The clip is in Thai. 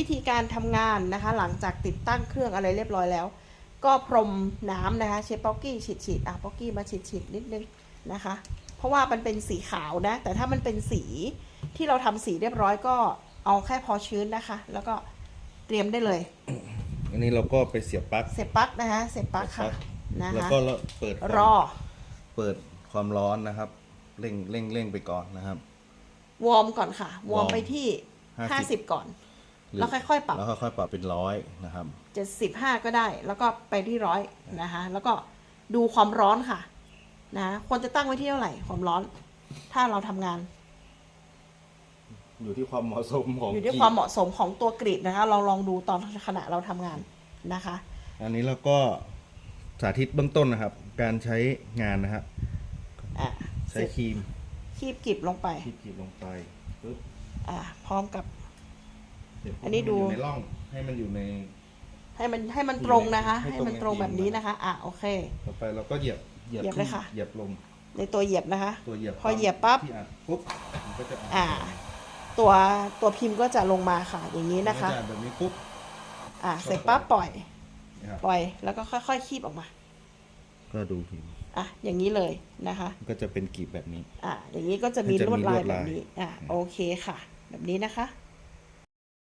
วิธีการทำงานนะคะ หลังจากติดตั้งเครื่องอะไรเรียบร้อยแล้ว ก็พรมน้ำนะคะ เชฟป๊อกกี้ฉีดฉีดๆอะป๊อกกี้มาฉีดฉีดๆนิดนึงนะคะ เพราะว่ามันเป็นสีขาวนะ แต่ถ้ามันเป็นสีที่เราทำสีเรียบร้อยก็เอาแค่พอชื้นนะคะ แล้วก็เตรียมได้เลย อันนี้เราก็ไปเสียบปลั๊ก เสียบปลั๊กนะคะ เสียบปลั๊กค่ะนะแล้วคะก็เราเปิดรอ เปิดความร้อนนะครับ เร่งเร่งเร่งไปก่อนนะครับ วอร์มก่อนค่ะ วอร์มวอร์มไปที่50 50ก่อนหรื แล้วค่อยๆปรับ แล้วค่อยๆปรับเป็นร้อยนะครับ75ก็ได้ แล้วก็ไปที่ร้อยนะคะ แล้วก็ดูความร้อนค่ะ นะควรจะตั้งไว้ที่เท่าไหร่ความร้อน ถ้าเราทำงาน อยู่ที่ความเหมาะสมของอยู่ที่กรีดความเหมาะสมของตัวกรีดนะคะ เราลองดูตอนขณะเราทำงานนะคะ อันนี้เราก็สาธิตเบื้องต้นนะครับ การใช้งานนะครับอะใช้ครีมคีบกรีบลงไป ที่กรีดลงไปปึ๊บ อะพร้อมกับ เดี๋ยวอันนี้ดูให้มัอยู่ในร่องให้มันอยู่ใน ให้มันให้มันตรงนะคะ ให้ให้ตรงมันตรงในแบบนี้พิมพ์นะคะ อะโอเค ต่อไปเราก็เหยียบเหยียบเลยค่ะ เหยียบลงในตัวเหยียบนะคะ ตัวเหยียบพอเหยียบปั๊บ ที่อัดปุ๊บมันก็จะดอ่า ตัวตัวพิมพ์ก็จะลงมาค่ะ อย่างนี้นะคะ มัจอัดแบบนี้ปุ๊บอะเสร็จปั๊บปล่อย นะครับปล่อย แล้วก็ค่อยๆคีบออกมา ก็ดูพิมพ์อะอย่างนี้เลยนะคะ มันก็จะเป็นกรีบแบบนี้ อะอย่างนี้ก็จะมีมันจะลวดมีลาลยวดแบลายบนี้ อะโอเคค่ะ แบบนี้นะคะ